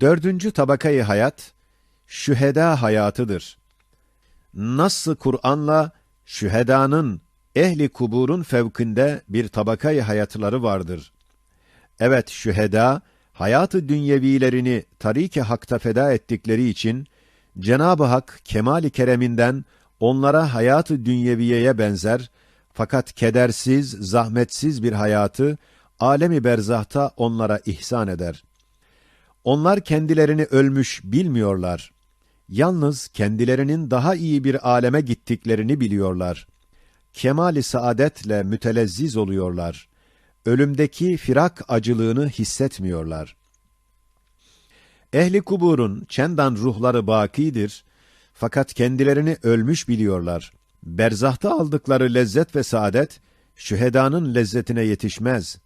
Dördüncü tabakayı hayat, şüheda hayatıdır. Nasıl Kur'an'la şühedanın ehli kuburun fevkinde bir tabakayı hayatları vardır. Evet şüheda, hayatı dünyevilerini tarik-i hakta feda ettikleri için, Cenab-ı Hak kemali kereminden onlara hayatı dünyeviyeye benzer, fakat kedersiz, zahmetsiz bir hayatı, alemi berzahta onlara ihsan eder. Onlar kendilerini ölmüş bilmiyorlar. Yalnız kendilerinin daha iyi bir aleme gittiklerini biliyorlar. Kemali saadetle mütelezziz oluyorlar. Ölümdeki firak acılığını hissetmiyorlar. Ehli kuburun çendan ruhları bakidir. Fakat kendilerini ölmüş biliyorlar. Berzahta aldıkları lezzet ve saadet, şühedanın lezzetine yetişmez.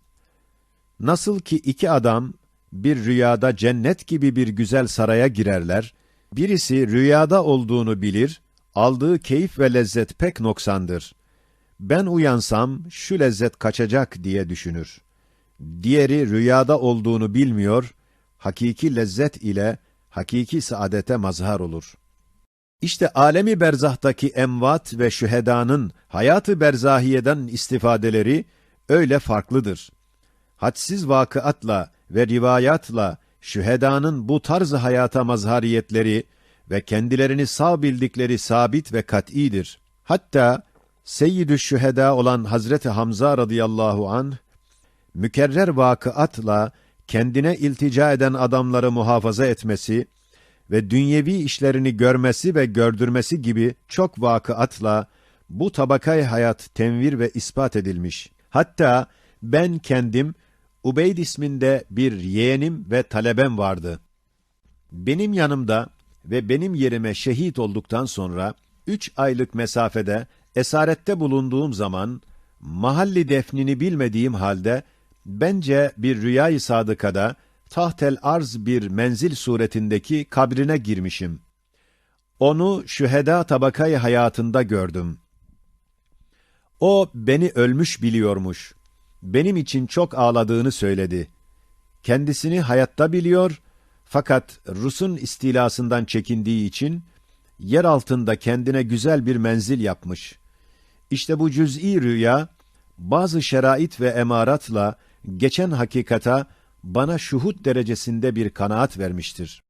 Nasıl ki iki adam bir rüyada cennet gibi bir güzel saraya girerler, birisi rüyada olduğunu bilir, aldığı keyif ve lezzet pek noksandır. Ben uyansam şu lezzet kaçacak diye düşünür. Diğeri rüyada olduğunu bilmiyor, hakiki lezzet ile hakiki saadete mazhar olur. İşte alemi berzahtaki emvat ve şühedanın hayatı berzahiyeden istifadeleri öyle farklıdır. Hadsiz vakıatla ve rivayatla şühedanın bu tarzı hayata mazhariyetleri ve kendilerini sağ bildikleri sabit ve kat'idir. Hatta Seyyidü Şüheda olan Hazreti Hamza radıyallahu anh, mükerrer vakıatla kendine iltica eden adamları muhafaza etmesi ve dünyevi işlerini görmesi ve gördürmesi gibi çok vakıatla bu tabakay hayat tenvir ve ispat edilmiş. Hatta ben kendim Ubeyd isminde bir yeğenim ve talebem vardı. Benim yanımda ve benim yerime şehit olduktan sonra üç aylık mesafede esarette bulunduğum zaman mahalli defnini bilmediğim halde bence bir rüyayı sadıkada tahtel arz bir menzil suretindeki kabrine girmişim. Onu şüheda tabakayı hayatında gördüm. O beni ölmüş biliyormuş. Benim için çok ağladığını söyledi. Kendisini hayatta biliyor fakat Rus'un istilasından çekindiği için yer altında kendine güzel bir menzil yapmış. İşte bu cüz'i rüya bazı şerait ve emaratla geçen hakikata bana şuhut derecesinde bir kanaat vermiştir.